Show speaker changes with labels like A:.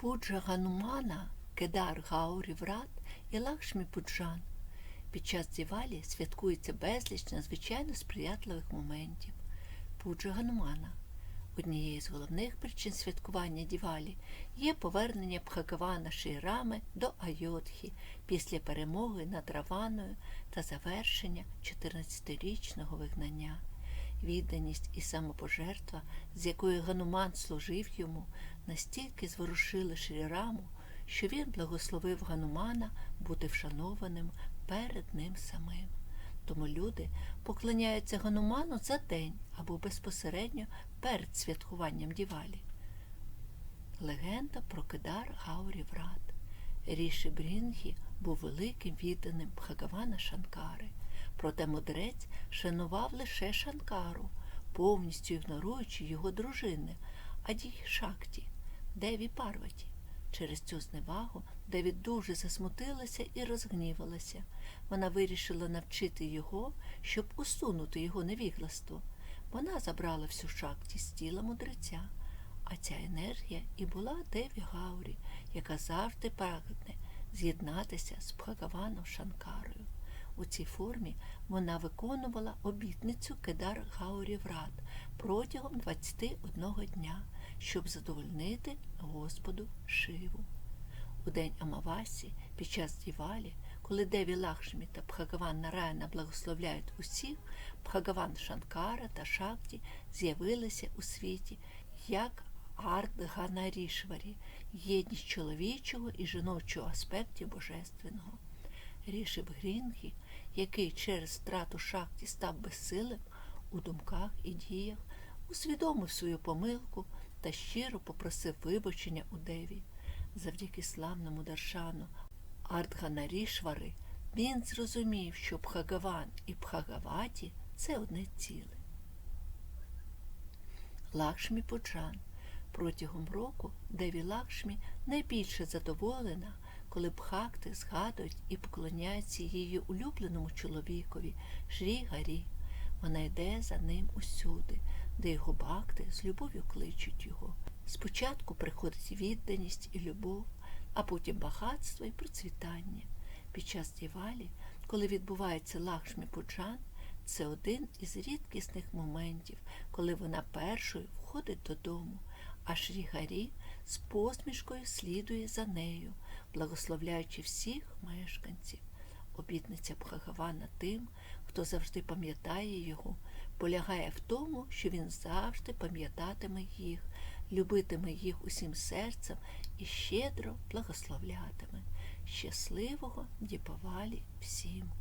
A: Пуджа Ганумана, Кедар Гаурі Врат і Лакшмі Пуджан. Під час Дівалі святкується безліч надзвичайно сприятливих моментів. Пуджа Ганумана. Однією з головних причин святкування Дівалі є повернення Бхагавана Шейрами до Айодхи після перемоги над Раваною та завершення 14-річного вигнання. Відданість і самопожертва, з якою Гануман служив йому, настільки зворушили Шріраму, що він благословив Ганумана бути вшанованим перед ним самим. Тому люди поклоняються Гануману за день або безпосередньо перед святкуванням Дівалі. Легенда про Кедар Гаурі Врат. Ріші Брінгі був великим відданим Бхагавана Шанкари. Проте мудрець шанував лише Шанкару, повністю ігноруючи його дружини, Адій Шакті, Деві Парваті. Через цю зневагу Деві дуже засмутилася і розгнівалася. Вона вирішила навчити його, щоб усунути його невігластво. Вона забрала всю шакті з тіла мудреця, а ця енергія і була Деві Гаурі, яка завжди прагне з'єднатися з Бхагаваном Шанкарою. У цій формі вона виконувала обітницю Кедар Гаурі Врат протягом 21 дня, щоб задовольнити Господу Шиву. У день Амавасі, під час Дівалі, коли Деві Лахшмі та Бхагаван Нараяна благословляють усіх, Бхагаван Шанкара та Шакті з'явилися у світі як Ардганарішварі, єдність чоловічого і жіночого аспектів божественного. Рішиб Грінгі, який через втрату шахті став безсилим у думках і діях, усвідомив свою помилку та щиро попросив вибачення у Деві. Завдяки славному Даршану Ардганарішвари він зрозумів, що Бхагаван і Бхагаваті це одне ціле. Лакшмі Пуджан Протягом року Деві Лакшмі найбільше задоволена, коли бхакти згадують і поклоняються її улюбленому чоловікові Шрі Гарі. Вона йде за ним усюди, де його бхакти з любов'ю кличуть його. Спочатку приходить відданість і любов, а потім багатство і процвітання. Під час дівалі, коли відбувається Лакшмі Пуджан, це один із рідкісних моментів, коли вона першою входить додому а Шрігарі з посмішкою слідує за нею, благословляючи всіх мешканців. Обітниця Бхагавана тим, хто завжди пам'ятає його, полягає в тому, що він завжди пам'ятатиме їх, любитиме їх усім серцем і щедро благословлятиме. Щасливого діповалі всім!